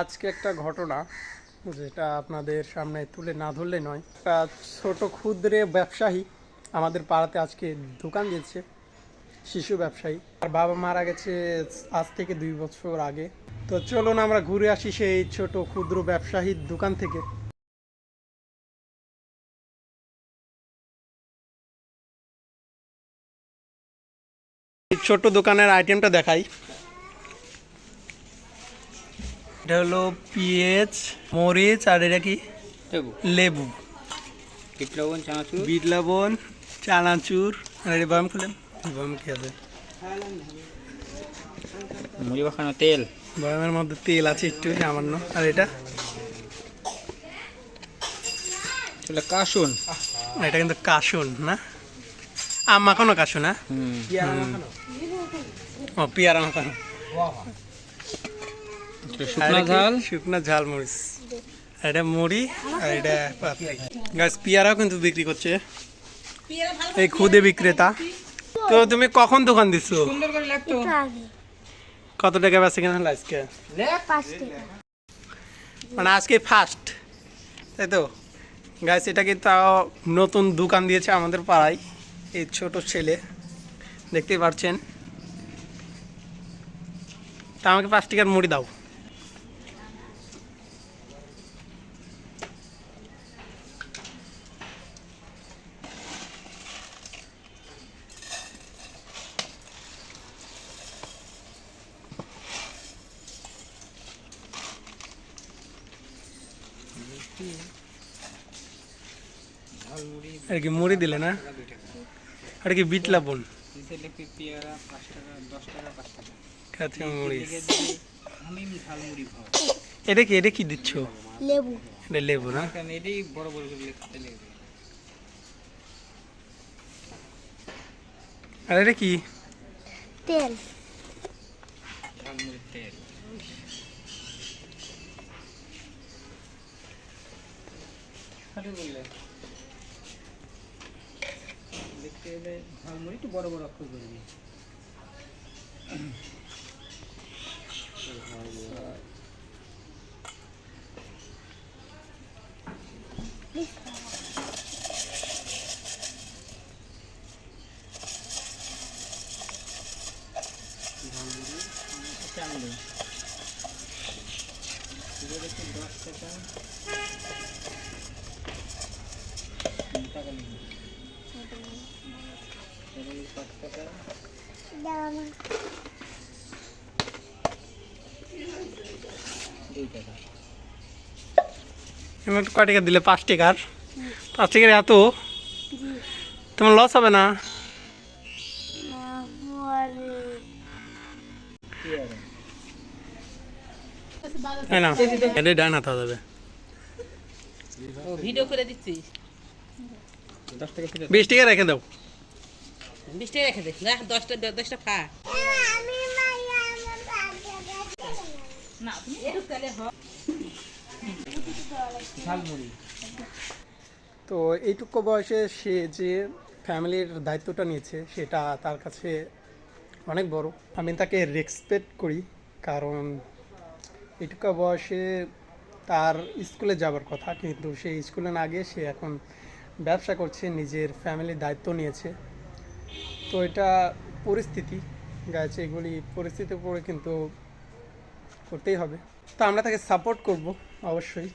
আজকে একটা ঘটনা যেটা আপনাদের সামনে তুলে না ধরলে নয়। একটা ছোট ক্ষুদ্রে ব্যবসায়ী আমাদের পাড়াতে আজকে দোকান দিয়েছে, শিশু ব্যবসায়ী। আর বাবা মারা গেছে আজ থেকে দুই বছর আগে। তো চলুন আমরা ঘুরে আসি সেই ছোট ক্ষুদ্র ব্যবসায়ীর দোকান থেকে। ছোট দোকানের আইটেমটা দেখাই। এটা হলো পেঁয়াজ মরিচ আর এটা কি? লেবু। লেবু। বিট লবণ চানাচুর। বিট লবণ চানাচুর। আর এটা বাম খুলেন? বাম কি আছে মুড়ি মাখানো তেল। বামের মধ্যে তেল আছে একটু সামান্য। আর এটা? চলে কাসুন এটা কিন্তু কাসুন না? আম মাখানো কাসুন না? হুম। ও পেয়ারা মাখানো। শুকনো ঝাল। শুকনো ঝাল মরিচ। আর এটা মুড়ি আর এটা পাপড়ি। গাছ পেয়ারাও কিন্তু বিক্রি করছে। এই খুদে বিক্রেতা। তো তুমি কখন দোকান দিছো? কত টাকা বেচে কেনা হলো আজকে? মানে আজকে ফার্স্ট তাই তো? গাছ এটা কিন্তু তাও নতুন দোকান দিয়েছে আমাদের পাড়ায়। এই ছোট ছেলে। দেখতেই পাচ্ছেন তা আমাকে পাঁচ টাকার মুড়ি দাও। আর কি মুড়ি দিলে না? আর কি বিট লাবণ কাঁচা ভাও এটা কি এটা কি দিচ্ছ? লেবু। এটা লেবু না? এটাই বড় বড় করে আর এটা কি? তেল। তেল। খালি বললে দেখতে গেলে ঝাল মুড়ি একটু বড় বড় অক্ষর করবি দেখছি দশ টাকা। কয় টাকা দিলে? পাঁচ টাকার? পাঁচ টাকার এত? তোমার লস হবে না? না এটা ডান হাতে হবে ভিডিও করে দিচ্ছিস? দশ টাকা ফিরে বিশ টাকা রেখে দাও। বিশ টাকা রেখে দে না দশটা দশটা মুড়ি তো এইটুকু বয়সে সে যে ফ্যামিলির দায়িত্বটা নিয়েছে সেটা তার কাছে অনেক বড়। আমি তাকে রেসপেক্ট করি কারণ এইটুকু বয়সে তার স্কুলে যাবার কথা কিন্তু সেই স্কুলে না গিয়ে সে এখন ব্যবসা করছে নিজের ফ্যামিলির দায়িত্ব নিয়েছে। তো এটা পরিস্থিতি, গাছ এগুলি পরিস্থিতির উপরে কিন্তু করতেই হবে। তো আমরা তাকে সাপোর্ট করব, অবশ্যই।